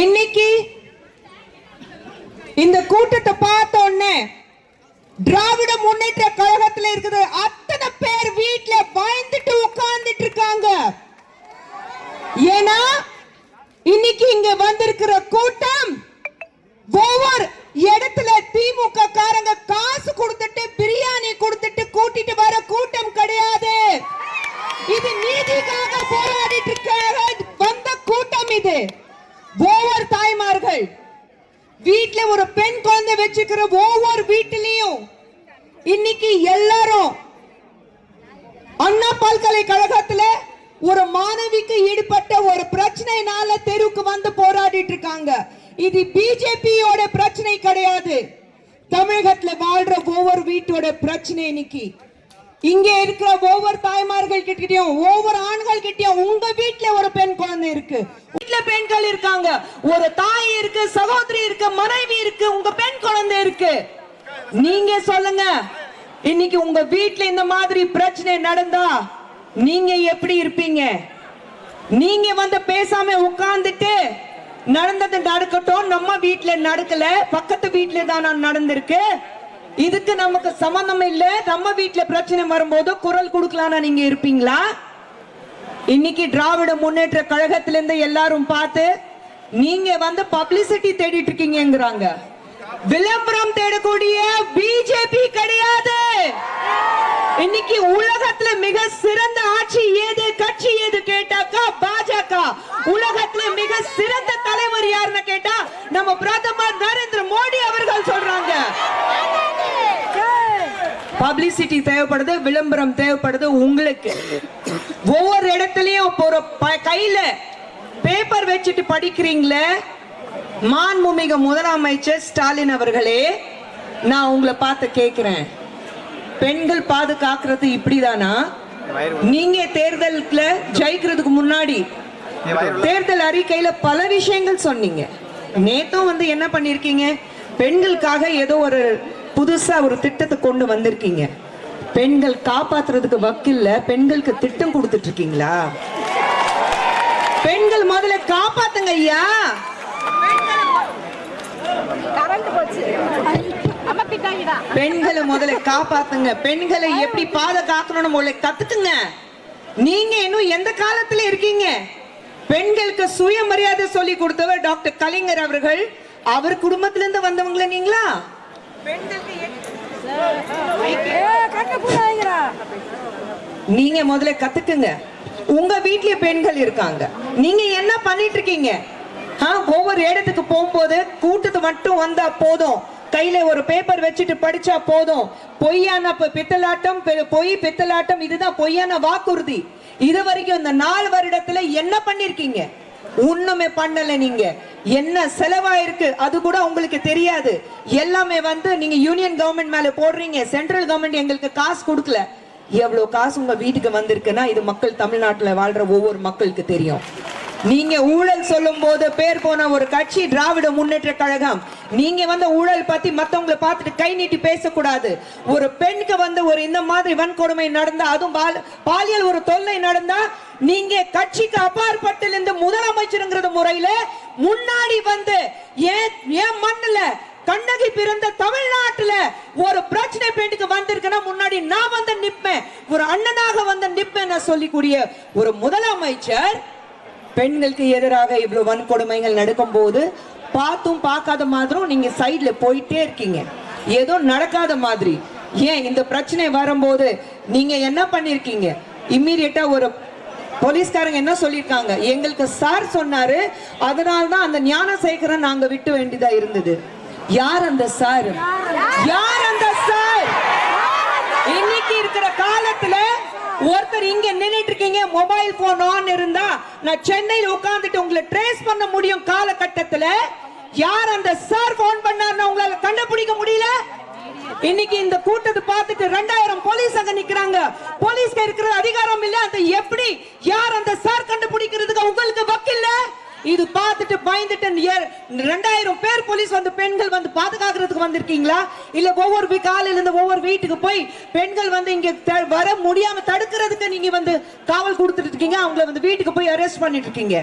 இன்னைக்கு இந்த கூட்டத்தை பார்த்த உடனே திராவிட முன்னேற்ற கழகத்துல இருக்குது அத்தனை பேர் வீட்டுல பயந்துட்டு உட்கார்ந்துட்டு இருக்காங்க. ஏன்னா இன்னைக்கு இங்க வந்திருக்கிற கூட்டம் ஒவ்வொரு இடத்துல திமுக காரங்க காசு கொடுத்துட்டு பிரியாணி கொடுத்துட்டு கூட்டிட்டு வர கூட்டம் கிடையாது. இது நீதிக்காக போராடிட்டு இருக்க வந்த கூட்டம் இது. ஒவ்வொரு தாய்மார்கள் வீட்ல ஒரு பெண் குழந்தை வச்சுக்கிற ஒவ்வொரு வீட்டிலையும் இன்னைக்கு எல்லாரும் அண்ணா பல்கலைக்கழகத்துல ஒரு மாணவிக்கு ஈடுபட்ட ஒரு பிரச்சனைனால தெருவுக்கு வந்து போராடிட்டு இருக்காங்க. இது பிஜேபியோட பிரச்சனை கிடையாது. தமிழகத்துல வாழ்ற ஒவ்வொரு வீட்டோட பிரச்சனை இன்னைக்கு. இங்க இருக்கிற ஒவ்வொரு தாய்மார்கள் கிட்டயும் ஒவ்வொரு ஆண்கள் கிட்டயும் உங்க வீட்டுல ஒரு பெண் குழந்தை இருக்கு. வீட்டுல பெண்கள் இருக்காங்க. ஒரு தாய் இருக்கு சகோதரி இருக்கு மனைவி இருக்கு உங்க பெண் குழந்தை இருக்கு. நீங்க சொல்லுங்க. இன்னைக்கு உங்க வீட்டுல இந்த மாதிரி பிரச்சனை நடந்தா நீங்க எப்படி இருப்பீங்க? நீங்க வந்து பேசாம உட்கார்ந்துட்டு நடந்தது நடக்கட்டும் நம்ம வீட்டுல நடக்கல பக்கத்து வீட்டுல தான் நடந்திருக்கு. இதுக்கு நமக்கு சம்பந்தம் இல்ல. நம்ம வீட்டுல பிரச்சனை வரும்போது குரல் கொடுக்கலாம் நீங்க இருப்பீங்களா? இன்னைக்கு திராவிட முன்னேற்ற கழகத்திலிருந்து எல்லாரும் பார்த்து நீங்க வந்து பப்ளிசிட்டி தேடிட்டு இருக்கீங்கிறாங்க விளம்பரம் தேடக்கூடிய பிஜேபி கிடையாது. இன்னைக்கு உலகத்துல மிக சிறந்த ஆட்சி ஏது கட்சி ஏது கேட்டாக்கா பாஜக. உலகத்துல மிக சிறந்த தலைவர் யாருன்னு கேட்டா நம்ம பிரதமர் நரேந்திர மோடி அவர்கள் சொல்றாங்க பப்ளிசிட்டி தேவைப்படுது விளம்பரம் தேவைப்படுது உங்களுக்கு. ஒவ்வொரு இடத்துலயும் இப்போ ஒரு கையில பேப்பர் வச்சுட்டு படிக்கிறீங்களே? மாண்புமிகு முதலமைச்சர் ஸ்டாலின் அவர்களே நான் உங்களை பார்த்து கேட்கிறேன் பெண்கள் பாதுகாக்கிறது இப்படிதானா? நீங்க தேர்தலுக்குல ஜெயிக்கிறதுக்கு முன்னாடி தேர்தல் அறிக்கையில பல விஷயங்கள் சொன்னீங்க. நேத்தும் வந்து என்ன பண்ணிருக்கீங்க? பெண்களுக்காக ஏதோ ஒரு புதுசா ஒரு திட்டத்தை கொண்டு வந்திருக்கீங்க. பெண்கள் காப்பாத்துறதுக்கு வக்கில்ல பெண்களுக்கு திட்டம் கொடுத்துட்டு இருக்கீங்களா பெண்கள் முதல்ல காப்பாத்துங்க ஐயா. பெண்களை முதல்ல காப்பாத்துங்க. பெண்களை எப்படி பாதுகாக்கணும்னு முதல்ல கத்துக்குங்க. நீங்க இன்னும் எந்த காலத்துல இருக்கீங்க? பெண்களுக்கு சுயமரியாதை சொல்லி கொடுத்தவர் டாக்டர் கலைஞர் அவர்கள். அவர் குடும்பத்துல இருந்து வந்தவங்கள நீங்களா? நீங்க முதல்ல கத்துக்குங்க. உங்க வீட்லயே பெண்கள் இருக்காங்க. நீங்க என்ன பண்ணிட்டு இருக்கீங்க ஆ, ஒவ்வொரு இடத்துக்கு போகும்போது கூட்டத்து மட்டும் வந்தா போதும். கையில ஒரு பேப்பர் வச்சுட்டு படிச்சா போதும். பொய்யான பித்தலாட்டம் பெ- பொய் பித்தலாட்டம் இதுதான் பொய்யான வாக்குறுதி. இது வரைக்கும் இந்த நாலு வருடத்துல என்ன பண்ணிருக்கீங்க? ஒண்ணுமே பண்ணல நீங்க. என்ன செலவாயிருக்கு? அது கூட உங்களுக்கு தெரியாது. எல்லாமே வந்து நீங்க யூனியன் கவர்மெண்ட் மேல போடுறீங்க. சென்ட்ரல் கவர்மெண்ட் எங்களுக்கு காசு கொடுக்கல. எவ்வளவு காசு உங்க வீட்டுக்கு வந்திருக்குன்னா இது மக்கள் தமிழ்நாட்டுல வாழ்ற ஒவ்வொரு மக்களுக்கு தெரியும். நீங்க ஊழல் சொல்லும் போது பேர் போன ஒரு கட்சி திராவிட முன்னேற்ற கழகம். நீங்க வந்து ஊழல் பத்தி மத்தவங்களை பார்த்துட்டு கை நீட்டி பேசக்கூடாது. ஒரு பெண்ணுக்கு வந்து ஒரு இந்த மாதிரி வன்கொடுமை நடந்தா அதுவும் பாலியல் ஒரு தொல்லை நடந்தா நீங்க கட்சிக்கு அப்பாற்பட்டிலிருந்து முதல் முதலமைச்சருங்கிறது முறையில முன்னாடி வந்து ஏன் ஏன் மண்ணுல கண்ணகி பிறந்த தமிழ்நாட்டுல ஒரு பிரச்சனை பெண்ணுக்கு வந்திருக்குன்னா முன்னாடி நான் வந்து நிப்பேன். ஒரு அண்ணனாக வந்து நிப்பேன் சொல்லிக்கூடிய ஒரு முதலமைச்சர் பெண்களுக்கு எதிராக இவ்வளவு வன்கொடுமைகள் நடக்கும் போது பார்த்தும் பார்க்காத மாதிரும் நீங்க சைட்ல போயிட்டே இருக்கீங்க. ஏதோ நடக்காத மாதிரி. ஏன் இந்த பிரச்சனை வரும்போது நீங்க என்ன பண்ணிருக்கீங்க? இம்மீடியட்டா ஒரு போலீஸ்காரங்க என்ன சொல்லியிருக்காங்க? எங்களுக்கு சார் சொன்னாரு அதனால தான் அந்த ஞான சேகரன் நாங்க விட்டு வேண்டியதா இருந்தது. யார் அந்த சார்? யார் அந்த சார்? இன்னைக்கு இருக்கிற காலத்துல ஒருத்தர் இங்க நின்னுட்டு இருக்கீங்க மொபைல் போன் ஆன் இருந்தா நான் சென்னையில உட்கார்ந்துட்டு உங்களை ட்ரேஸ் பண்ண முடியும் காலகட்டத்துல. யார் அந்த சார் போன் பண்ணாருன்னா உங்களால கண்டுபிடிக்க முடியல? இன்னைக்கு இந்த கூட்டத்தை பார்த்துட்டு ரெண்டாயிரம் போலீஸ் அங்க நிக்கிறாங்க. போலீஸ்க்கு இருக்கிற அதிகாரம் இல்ல அந்த எப்படி யார் அந்த சார் கண்டுபிடிக்கிறதுக்கு உங்களுக்கு வக்கில்ல? இது பார்த்துட்டு பயந்துட்டு ரெண்டாயிரம் பேர் போலீஸ் வந்து பெண்கள் வந்து பாதுகாக்கிறதுக்கு வந்திருக்கீங்களா? இல்ல ஒவ்வொரு காலையில இருந்து ஒவ்வொரு வீட்டுக்கு போய் பெண்கள் வந்து இங்க வர முடியாம தடுக்கிறதுக்கு நீங்க வந்து காவல் கொடுத்துட்டு இருக்கீங்க. அவங்கள வந்து வீட்டுக்கு போய் அரெஸ்ட் பண்ணிட்டு இருக்கீங்க.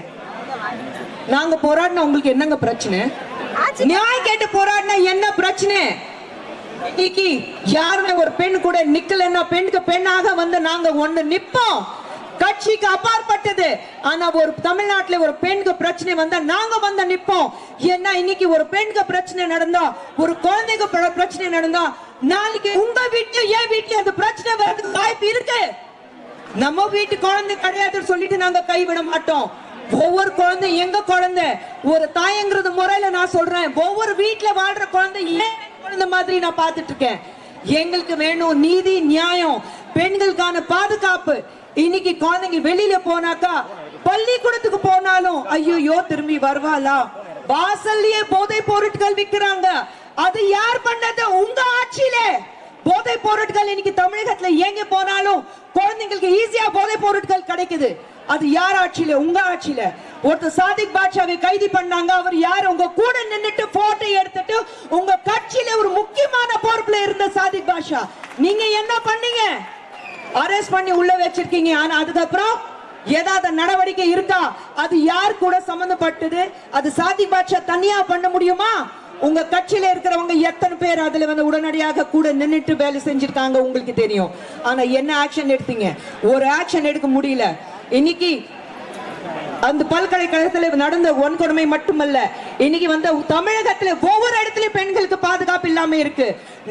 நாங்க போராடினா உங்களுக்கு என்னங்க பிரச்சனை. நியாயம் கேட்டு போராடினா என்ன பிரச்சனை? இன்னைக்கு யாருமே ஒரு பெண் கூட நிக்கலன்னா பெண்ணுக்கு பெண்ணாக வந்து நாங்க ஒண்ணு நிப்போம். கட்சிக்கு அப்பாற்பட்டது. ஆனா ஒரு தமிழ்நாட்டுல ஒரு பெண்ணுக்கு பிரச்சனை வந்தா நாங்க வந்து நிப்போம். ஏன்னா இன்னைக்கு ஒரு பெண்ணுக்கு பிரச்சனை நடந்தா ஒரு குழந்தைக்கு பிரச்சனை நடந்தா நாளைக்கு உங்க வீட்டுல என் வீட்டுல அந்த பிரச்சனை வர்றதுக்கு வாய்ப்பு இருக்கு. நம்ம வீட்டு குழந்தை கிடையாதுன்னு சொல்லிட்டு நாங்க கைவிட மாட்டோம். ஒவ்வொரு குழந்தை எங்க குழந்தை? ஒரு தாயங்கிறது முறையில நான் சொல்றேன். ஒவ்வொரு வீட்டுல வாழ்ற குழந்தை ஏன் குழந்தை மாதிரி நான் பார்த்துட்டு இருக்கேன் எங்களுக்கு வேணும் நீதி நியாயம். பெண்களுக்கான பாதுகாப்பு. இன்னைக்கு குழந்தைங்க வெளியில போனாக்கா பள்ளிக்கூடத்துக்கு போனாலும் ஐயோ திரும்பி வருவாளா? வாசல்லயே போதை பொருட்கள் விக்கிறாங்க. அது யார் பண்ணது? உங்க ஆட்சியிலே. போதை பொருட்கள் இன்னைக்கு தமிழகத்துல எங்க போனாலும் குழந்தைங்களுக்கு ஈஸியா போதை பொருட்கள் கிடைக்குது. அது யார் ஆட்சியில? உங்க ஆட்சியில. ஒருத்தர் சாதிக் பாட்சாவை கைது பண்ணாங்க. அவர் யார்? உங்க கூட நின்னுட்டு போட்டோ எடுத்துட்டு உங்க கட்சியில ஒரு முக்கியமான பொறுப்புல இருந்த சாதிக் நீங்க என்ன பண்ணீங்க? அரெஸ்ட் பண்ணி உள்ள வச்சிருக்கீங்க. ஆனா அதுக்கப்புறம் ஏதாவது நடவடிக்கை இருக்கா? அது யார் கூட சம்பந்தப்பட்டது அது சாதி பாட்சா தனியா பண்ண முடியுமா? உங்க கட்சியில இருக்கிறவங்க எத்தனை பேர் அதுல வந்து உடனடியாக கூட நின்றுட்டு வேலை செஞ்சிருக்காங்க உங்களுக்கு தெரியும். ஆனா என்ன ஆக்ஷன் எடுத்தீங்க? ஒரு ஆக்ஷன் எடுக்க முடியல. இன்னைக்கு அந்த பல்கலைக்கழகத்தில் நடந்த வன்கொடுமை மட்டுமல்ல இன்னைக்கு வந்து தமிழகத்துல ஒவ்வொரு இடத்துலயும் பெண்களுக்கு பாதுகாப்பு இல்லாம இருக்கு.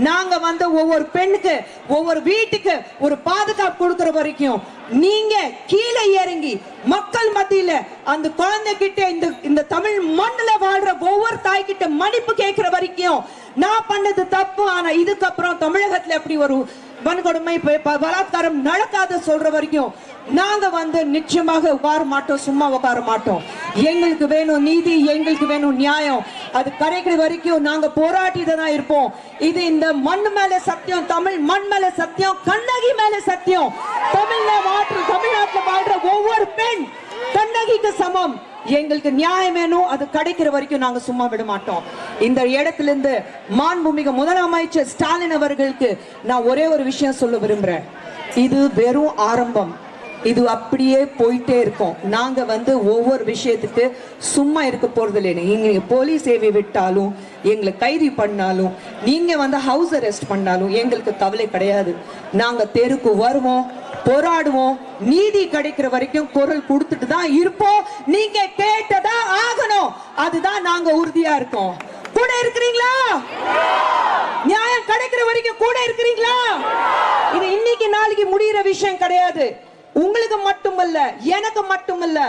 நாங்க வந்து ஒவ்வொரு பெண்ணுக்கு ஒவ்வொரு வீட்டுக்கு ஒரு பாதுகாப்பு கொடுக்கற வரைக்கும் நீங்க கீழே இறங்கி மக்கள் மத்தியில அந்த குழந்தை கிட்ட இந்த இந்த தமிழ் மண்ணுல வாழ்ற ஒவ்வொரு தாய்கிட்ட மன்னிப்பு கேட்கிற வரைக்கும் நான் பண்ணது தப்பு. ஆனா இதுக்கப்புறம் தமிழகத்துல எப்படி ஒரு வன்கொடுமை பலாத்காரம் நடக்காத சொல்ற வரைக்கும் நாங்க வந்து நிச்சயமாக உட்கார மாட்டோம் சும்மா உட்கார மாட்டோம். எங்களுக்கு வேணும் நீதி எங்களுக்கு வேணும் நியாயம். அது கிடைக்கிற வரைக்கும் நாங்க போராட்டிட்டு தான் இருப்போம். இது இந்த மண் மேல சத்தியம் தமிழ் மண் மேல சத்தியம் கண்ணகி மேல சத்தியம். தமிழ்ல மாற்று தமிழ்நாட்டுல வாழ்ற ஒவ்வொரு பெண் கண்ணகிக்கு சமம். எங்களுக்கு நியாயம் வேணும் அது கிடைக்கிற வரைக்கும் நாங்க சும்மா விட மாட்டோம். இந்த இடத்திலிருந்து மாண்புமிகு முதலமைச்சர் ஸ்டாலின் அவர்களுக்கு நான் ஒரே ஒரு விஷயம் சொல்ல விரும்புறேன். இது வெறும் ஆரம்பம். இது அப்படியே போயிட்டே இருக்கும். நாங்க வந்து ஒவ்வொரு விஷயத்துக்கு சும்மா இருக்க போறது இல்லை நீங்க போலீஸ் சேவை விட்டாலும் எங்களை கைது பண்ணாலும் நீங்க வந்து ஹவுஸ் அரெஸ்ட் பண்ணாலும் எங்களுக்கு கவலை கிடையாது. நாங்க தெருக்கு வருவோம் போராடுவோம். நீதி கிடைக்கிற வரைக்கும் குரல் கொடுத்துட்டு தான் இருப்போம். நீங்க கேட்டதா ஆகணும். அதுதான் நாங்க உறுதியா இருக்கோம். கூட இருக்கிறீங்களா? நியாயம் கிடைக்கிற வரைக்கும் கூட இருக்கிறீங்களா? இது இன்னைக்கு நாளைக்கு முடியிற விஷயம் கிடையாது. உங்களுக்கு மட்டுமல்ல எனக்கு மட்டுமல்ல.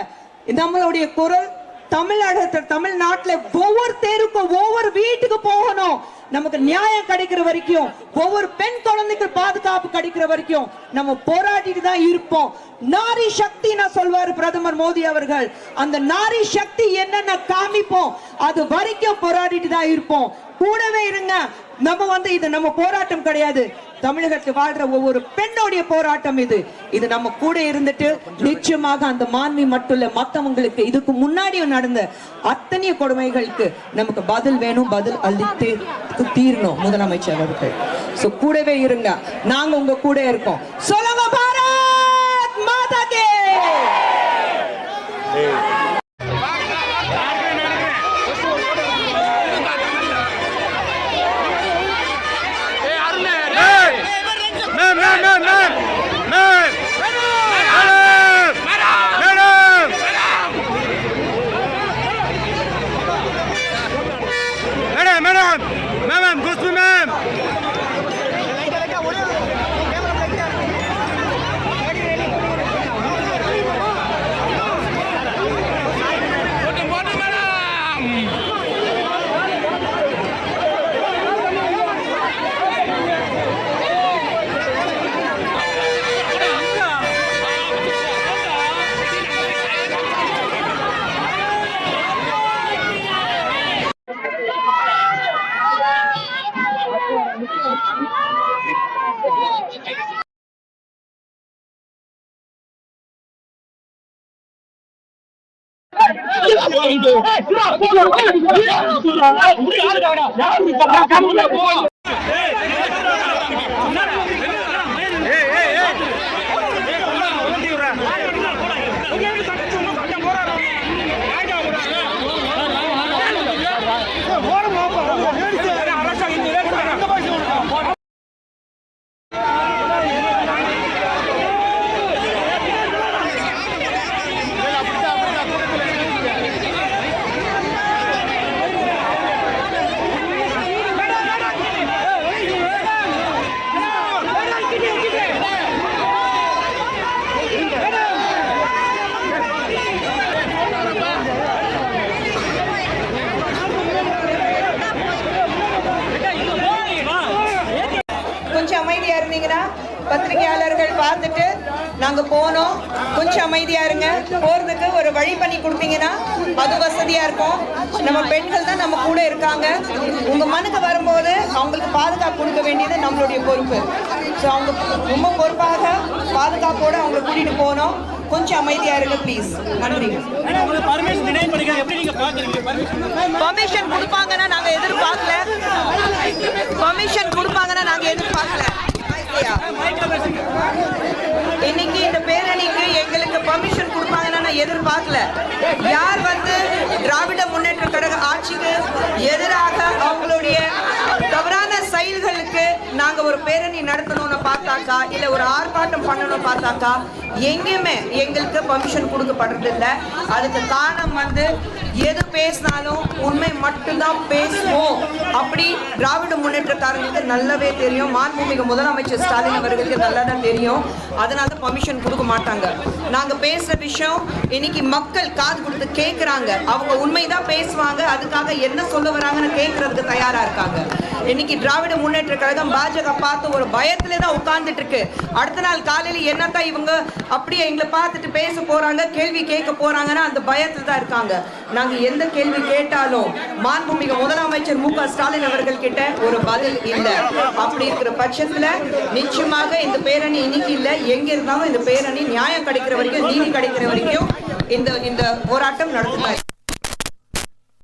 நம்மளுடைய குரல் தமிழகத்தில் தமிழ்நாட்டுல ஒவ்வொரு தெருக்கும் ஒவ்வொரு வீட்டுக்கு போகணும். நமக்கு நியாயம் கிடைக்கிற வரைக்கும் ஒவ்வொரு பெண் குழந்தைக்கு பாதுகாப்பு கிடைக்கிற வரைக்கும் நம்ம போராடிட்டு தான் இருப்போம். நாரி சக்தி நான் சொல்வாரு பிரதமர் மோடி அவர்கள். அந்த நாரி சக்தி என்னன்னு காமிப்போம் அது வரைக்கும் போராடிட்டு தான் இருப்போம். கூடவே இருங்க நம்ம வந்து இது நம்ம போராட்டம் கிடையாது. தமிழகத்தில் வாழ்ற ஒவ்வொரு பெண்ணுடைய போராட்டம் இது. இது நம்ம கூட இருந்துட்டு நிச்சயமாக அந்த மாண்பு மட்டும் இல்ல மத்தவங்களுக்கு இதுக்கு முன்னாடியும் நடந்த அத்தனை கொடுமைகளுக்கு நமக்கு பதில் வேணும் பதில் அளித்து தீரணும் முதலமைச்சர் அவர்கள். சோ கூடவே இருங்க. நாங்க உங்க கூட இருக்கோம். சொல்லுங்க Hey, வழி பண்ணி கொடுத்தீங்கன்னா அது வசதியா இருக்கும். நம்ம பெண்கள் தான் நம்ம கூட இருக்காங்க. உங்க மனுக்கு வரும்போது அவங்களுக்கு பாதுகாப்பு கொடுக்க வேண்டியது நம்மளுடைய பொறுப்பு. ஸோ அவங்க ரொம்ப பொறுப்பாக பாதுகாப்போட அவங்களை கூட்டிட்டு போனோம் கொஞ்சம் அமைதியா இருங்க ப்ளீஸ் நன்றி. பர்மிஷன் கொடுப்பாங்கன்னா நாங்க எதிர்பார்க்கல. பர்மிஷன் கொடுப்பாங்கன்னா நாங்க எதிர்பார்க்கல ஐயா. இன்னைக்கு இந்த பேரணிக்கு எங்களுக்கு பர்மிஷன் யாரும் பார்க்கல. யார் வந்து திராவிட முன்னேற்ற கழக ஆட்சிக்கு எதிராக அவங்களுடைய செயல்களுக்கு நாங்கள் ஒரு பேரணி நடத்தணும்னு பார்த்தாக்கா இல்லை ஒரு ஆர்ப்பாட்டம் பண்ணணும்னு பார்த்தாக்கா எங்கேயுமே எங்களுக்கு பர்மிஷன் கொடுக்கப்படுறதில்ல அதுக்கு காரணம் வந்து எது பேசினாலும் உண்மை மட்டும்தான் பேசுவோம் அப்படி திராவிட முன்னேற்றக்காரங்களுக்கு நல்லாவே தெரியும். மாண்புமிகு முதலமைச்சர் ஸ்டாலின் அவர்களுக்கு நல்லா தான் தெரியும். அதனால தான் பர்மிஷன் கொடுக்க மாட்டாங்க. நாங்கள் பேசுகிற விஷயம் இன்னைக்கு மக்கள் காது கொடுத்து கேட்குறாங்க அவங்க உண்மைதான் பேசுவாங்க. அதுக்காக என்ன சொல்ல வராங்கன்னு கேட்கறதுக்கு தயாராக இருக்காங்க. இன்னைக்கு திராவிட முன்னேற்ற கழகம் பாஜக பார்த்து ஒரு பயத்துல தான் உட்கார்ந்துட்டு இருக்கு அடுத்த நாள் காலையில என்னத்தான் இவங்க அப்படியே எங்களை பார்த்துட்டு பேச போறாங்க கேள்வி கேட்க போறாங்கன்னா அந்த பயத்துல தான் இருக்காங்க. நாங்க எந்த கேள்வி கேட்டாலும் மாண்புமிகு முதலமைச்சர் மு க ஸ்டாலின் அவர்கள் கிட்ட ஒரு பதில் இல்லை. அப்படி இருக்கிற பட்சத்துல நிச்சயமாக இந்த பேரணி இன்னைக்கு இல்ல. எங்க இருந்தாலும் இந்த பேரணி நியாயம் கிடைக்கிற வரைக்கும் நீதி கிடைக்கிற வரைக்கும் இந்த இந்த போராட்டம் நடத்துதான்